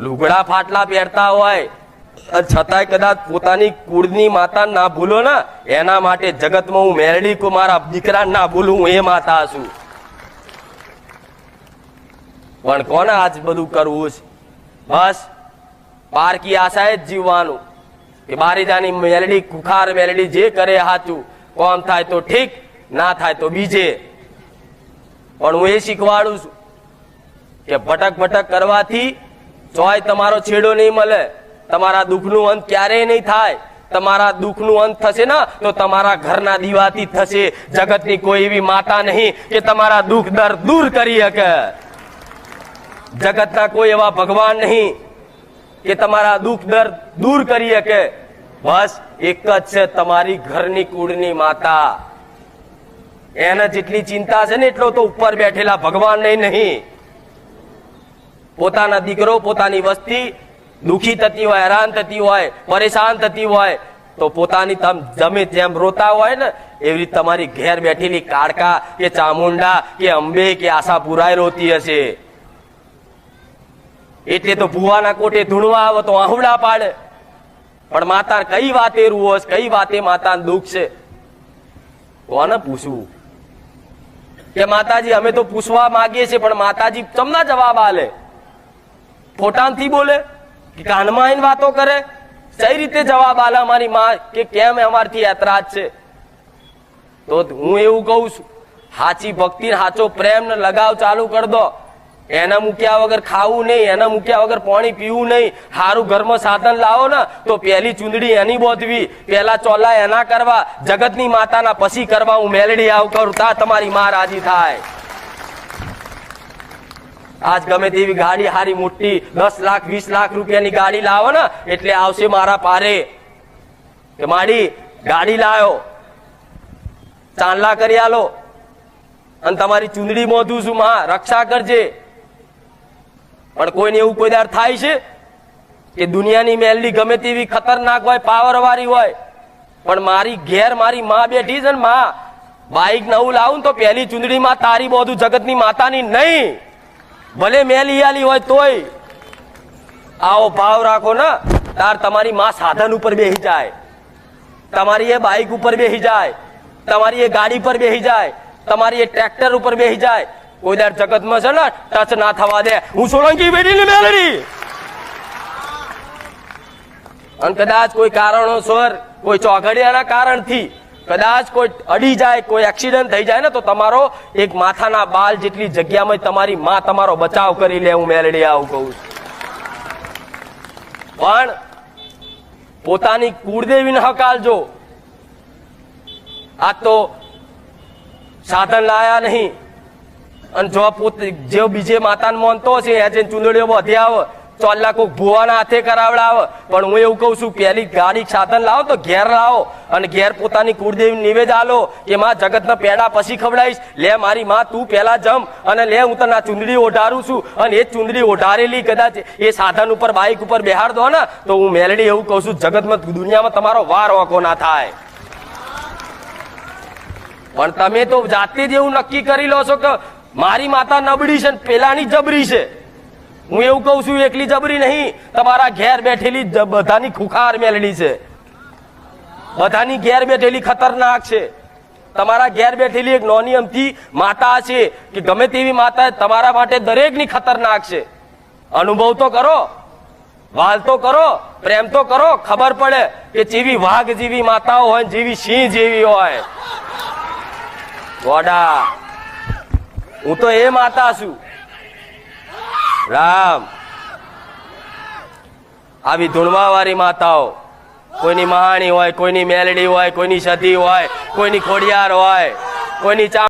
લુગડા ફાટલા પહેરતા હોય. છતાંય કદાચ પોતાની કુળની માતા ના ભૂલો ને, એના માટે જગતમાં હું મેરડી કુમારા દીકરા ના ભૂલું હું એ માતા છું. પણ કોને આજ બધું કરવું છે? બસ, પારકી આશાએ જ જીવવાનું. કે બારીદાની મેલડી કુખાર મેલડી જે કરે હાચું, કોમ થાય તો ઠીક, ના થાય તો બીજે. પણ હું એ શીખવાડું છું કે ભટક ભટક કરવાથી ચોય તમારો છેડો નહીં મળે. તમારા દુઃખનું અંત ક્યારેય નહીં થાય. તમારા દુઃખનું અંત થશે ને, તો તમારા ઘરના દીવાથી થશે. જગતની કોઈ એવી માતા નહીં કે તમારા દુઃખ દર દૂર કરી શકે. જગતના કોઈ એવા ભગવાન નહીં કે તમારા દુઃખ દર દૂર કરી શકે. બસ એક જ છે તમારી ઘરની કુળની માતા. એને જેટલી ચિંતા છે ને, એટલો તો ઉપર બેઠેલા ભગવાન નહીં નહીં. પોતાના દીકરો, પોતાની વસ્તી, દુખી થતી હોય, હેરાન થતી હોય, પરેશાન થતી હોય, તો પોતાની તમ જમે જેમ રોતા હોય ને, એવી રીતે તમારી ઘેર બેઠેલી કાળકા કે ચામુંડા કે અંબે કે આશા પુરાય રોતી હશે. એટલે તો ભુવાના કોટે ધૂણવા આવે તો આહુડા પાડે. પણ માતા કઈ વાતે રૂવસ કઈ વાતે માતા દુઃખ છે? કોને પૂછવું? કે માતાજી, અમે તો પૂછવા માંગીએ છીએ, પણ માતાજી તમને જવાબ આલે? ફોટાનથી બોલે, કે કાનમાં આવીને વાતો કરે કઈ રીતે જવાબ આલે અમારી માં કે કેમ અમારથી એતરાજ છે? તો હું એવું કહું છું સાચી ભક્તિ સાચો પ્રેમ ને લગાવ ચાલુ કરી દો. એના મૂક્યા વગર ખાવું નહીં, એના મૂક્યા વગર પાણી પીવું નહીં. સારું ઘરમાં સાધન લાવો ને, તો પહેલી ચૂંદડી એની બોધવી, પહેલા ચોલા એના કરવા, જગતની માતાના પછી કરવા હું મેલડી આવ કરું, તા તમારી માં રાજી થાય. આજ ગમે તેવી ગાડી હારી મોટી દસ લાખ, વીસ લાખ રૂપિયાની ગાડી લાવો ને, એટલે આવશે મારા પારે. કે માડી, ગાડી લાયો. ચાંદલા કરી આલો. અને તમારી ચુંદડી મોધું છું, માં, રક્ષા કરજે. પણ કોઈને એવું કોઈ દાર થાય છે? કે દુનિયાની મેલડી ગમે તેવી ખતરનાક હોય પાવર વાળી હોય, પણ મારી ઘેર મારી માં બેઠી છે ને, માં, બાઈક નવું લાવું તો પહેલી ચુંદડીમાં તારી બધું જગતની માતાની નહીં. ભલે મેલી આલી હોય તોય, આવો ભાવ રાખો ને, તાર તમારી માં સાધન ઉપર બેહી જાય. તમારી એ બાઈક ઉપર બેસી જાય, તમારી એ ગાડી પર બેસી જાય, તમારી એ ટ્રેક્ટર ઉપર બેસી જાય. કોઈ દર જગતમાં છે ને ટચ ના થવા દે. હું સોલંકી બેટીને મેલડી અને કદાચ કોઈ કારણોસર, કોઈ ચોઘડિયાના કારણથી કદાચ કોઈ અડી જાય, કોઈ એક્સિડન્ટ થઈ જાય ને, તો તમારો એક માથાના બાલ જેટલી જગ્યામાં તમારી માં તમારો બચાવ કરી લે, હું મેલડી આવું કહું છું. પણ પોતાની કુળદેવીને હકાલજો. આ તો સાધન લાયા નહીં. અને જો પોતે જે બીજે માતાને માનતો હશે, એ ચૂંદડીઓ બધી આવે. ચોલ્લા કોક ભુવાના હાથે કરાવડાવે. પણ હું એવું કહું છું, પહેલી ગાડી સાધન લાવો તો ઘેર લાવો અને ઘેર પોતાની કુળદેવી નિવેદ આલો કે માં જગતના પેડા પછી ખવડાવીશ. લે મારી માં, તું પહેલા જમ અને લે હું તને ચુંદડી ઓઢારું છું. અને એ ચુંદડી ઓઢારેલી કદાચ એ સાધન ઉપર બાઇક ઉપર બેહાડ દો ને, તો હું મેલડી એવું કહું છું, જગતમાં દુનિયામાં તમારો વાર વાંકો ના થાય. પણ તમે તો જાતે જ એવું નક્કી કરી લો છો કે મારી માતા નબળી છે પેલાની જબરી છે. હું એવું કહું છું, એકલી જબરી નહીં. તમારા ઘેર બેઠેલી બધાની ખુખાર મેલડી છે. બધાની ઘેર બેઠેલી ખતરનાક છે. તમારા ઘેર બેઠેલી એક નોની અમથી માતા છે કે ગમે તેવી માતા તમારા માટે દરેકની ખતરનાક છે. અનુભવ તો કરો, વાલ તો કરો, પ્રેમ તો કરો, ખબર પડે કે જેવી વાઘ જેવી માતાઓ હોય જેવી સિંહ જેવી હોય. ગોડા હું તો એ માતા છું. રામ. આવી ધૂણવાવાળી માતાઓ, કોઈની મહાણી હોય, કોઈની મેલડી હોય, કોઈની સતી હોય, કોઈની ખોડિયાર હોય, કોઈની ચા